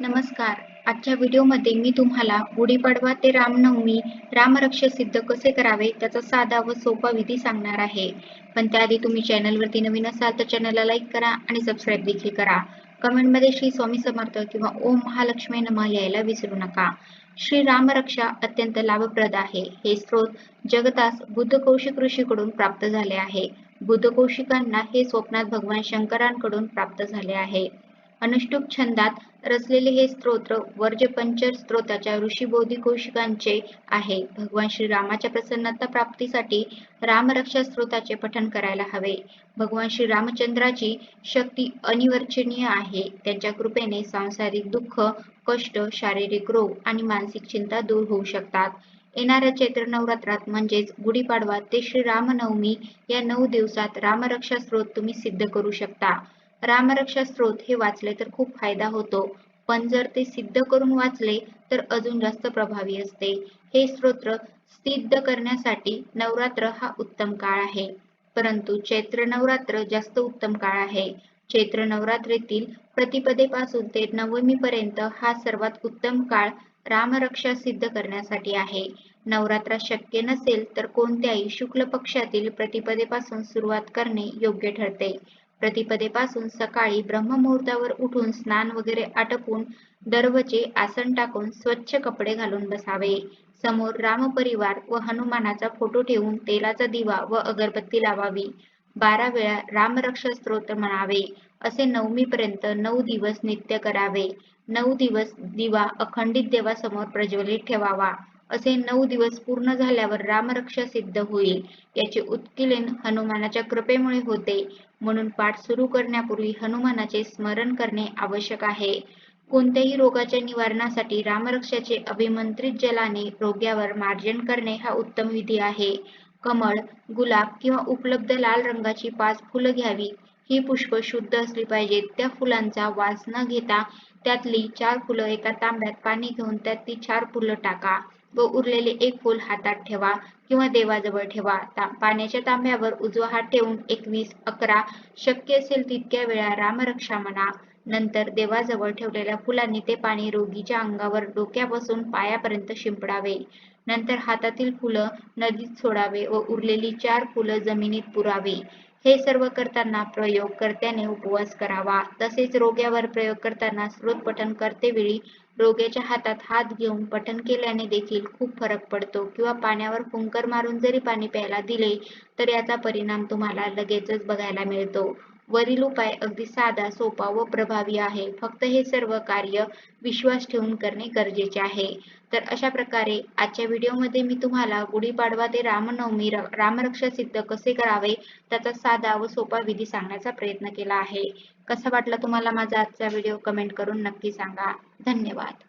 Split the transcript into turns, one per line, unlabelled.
नमस्कार. आजच्या व्हिडिओमध्ये मी तुम्हाला गुढीपाडवा ते रामनवमी रामरक्ष सिद्ध कसे करावे त्याचा साधा व सोपा विधी सांगणार आहे. पण त्याआधी तुम्ही चॅनलवरती नवीन असाल तर चॅनलला लाईक करा आणि सबस्क्राईब देखील करा. कमेंटमध्ये श्री स्वामी समर्थ किंवा ओम महालक्ष्मी नम यायला विसरू नका. श्री रामरक्षा अत्यंत लाभप्रद आहे. हे स्त्रोत जगतास बुद्ध कौशिक ऋषीकडून प्राप्त झाले आहे. बुद्ध कौशिकांना हे स्वप्नात भगवान शंकरांकडून प्राप्त झाले आहे. अनुष्टुप छंदात रचलेले हे स्तोत्र वर्जपंचर स्तोत्राच्या ऋषीबोधी कौशिकांचे आहे. भगवान श्रीरामाच्या प्रसन्नता प्राप्तीसाठी रामरक्षा स्तोत्राचे पठण करायला हवे. भगवान श्री रामचंद्राची शक्ती अनिवर्चनीय आहे. त्यांच्या कृपेने सांसारिक दुःख कष्ट शारीरिक रोग आणि मानसिक चिंता दूर होऊ शकतात. येणाऱ्या चैत्र नवरात्रात म्हणजेच गुढीपाडवा ते श्री रामनवमी या नऊ दिवसात रामरक्षा स्त्रोत तुम्ही सिद्ध करू शकता. रामरक्षा स्त्रोत हे वाचले तर खूप फायदा होतो. पण जर ते सिद्ध करून वाचले तर अजून जास्त प्रभावी असते. हे स्तोत्र सिद्ध करण्यासाठी नवरात्र हा उत्तम काळ आहे. परंतु चैत्र नवरात्र जास्त उत्तम काळ आहे. चैत्र नवरात्रीतील प्रतिपदेपासून ते नवमी पर्यंत हा सर्वात उत्तम काळ रामरक्षा सिद्ध करण्यासाठी आहे. नवरात्र शक्य नसेल तर कोणत्याही शुक्ल पक्षातील प्रतिपदेपासून सुरुवात करणे योग्य ठरते. प्रतिपदेपासून सकाळी ब्रह्ममुहूर्तावर उठून स्नान वगैरे आटपून दरवचे आसन टाकून स्वच्छ कपडे घालून बसावे. समोर रामपरिवार व हनुमानाचा फोटो ठेवून तेलाचा दिवा व अगरबत्ती लावावी. बारा वेळा रामरक्षा स्तोत्र म्हणावे. असे नवमी पर्यंत नऊ दिवस नित्य करावे. नऊ दिवस दिवा अखंडित देवासमोर प्रज्वलित ठेवावा. असे नऊ दिवस पूर्ण झाल्यावर रामरक्षा सिद्ध होईल. याचे उत्किलन हनुमानाच्या कृपेमुळे होते. म्हणून पाठ सुरू करण्यापूर्वी हनुमानाचे स्मरण करणे आवश्यक आहे. कोणत्याही रोगाच्या निवारणासाठी रामरक्षाचे अभिमंत्रित जलाने रोग्यावर मार्जन करणे हा उत्तम विधी आहे. कमळ गुलाब किंवा उपलब्ध लाल रंगाची पाच फुलं घ्यावी. ही पुष्प शुद्ध असली पाहिजेत. त्या फुलांचा वास न घेता त्यातली चार फुलं एका तांब्यात पाणी घेऊन त्यात ती चार फुलं टाका. व उरलेले एक फूल हातात ठेवा किंवा देवाजवळ ठेवा. पाण्याच्या तांब्यावर उजवा हात ठेवून एकवीस अकरा शक्य असेल तितक्या वेळा रामरक्षा म्हणा. नंतर देवाजवळ ठेवलेल्या फुलांनी ते पाणी रोगीच्या अंगावर डोक्यापासून पायापर्यंत शिंपडावे. नंतर हातातील फुलं नदीत सोडावे व उरलेली चार फुलं जमिनीत पुरावे. हे सर्व करताना प्रयोग करत्याने उपवास करावा. तसेच रोग्यावर प्रयोग करताना स्रोत पठण करतेवेळी रोग्याच्या हातात हात घेऊन पठण केल्याने देखील खूप फरक पडतो. किंवा पाण्यावर फुंकर मारून जरी पाणी प्यायला दिले तर याचा परिणाम तुम्हाला लगेचच बघायला मिळतो. वरील उपाय अगदी साधा सोपा व प्रभावी आहे. फक्त हे सर्व कार्य विश्वास ठेवून करणे गरजेचे आहे. तर अशा प्रकारे आजच्या व्हिडिओमध्ये मी तुम्हाला गुढीपाडवा ते रामनवमी रामरक्षा सिद्ध कसे करावे त्याचा साधा व सोपा विधी सांगण्याचा प्रयत्न केला आहे. कसा वाटला तुम्हाला माझा आजचा व्हिडिओ कमेंट करून नक्की सांगा. धन्यवाद.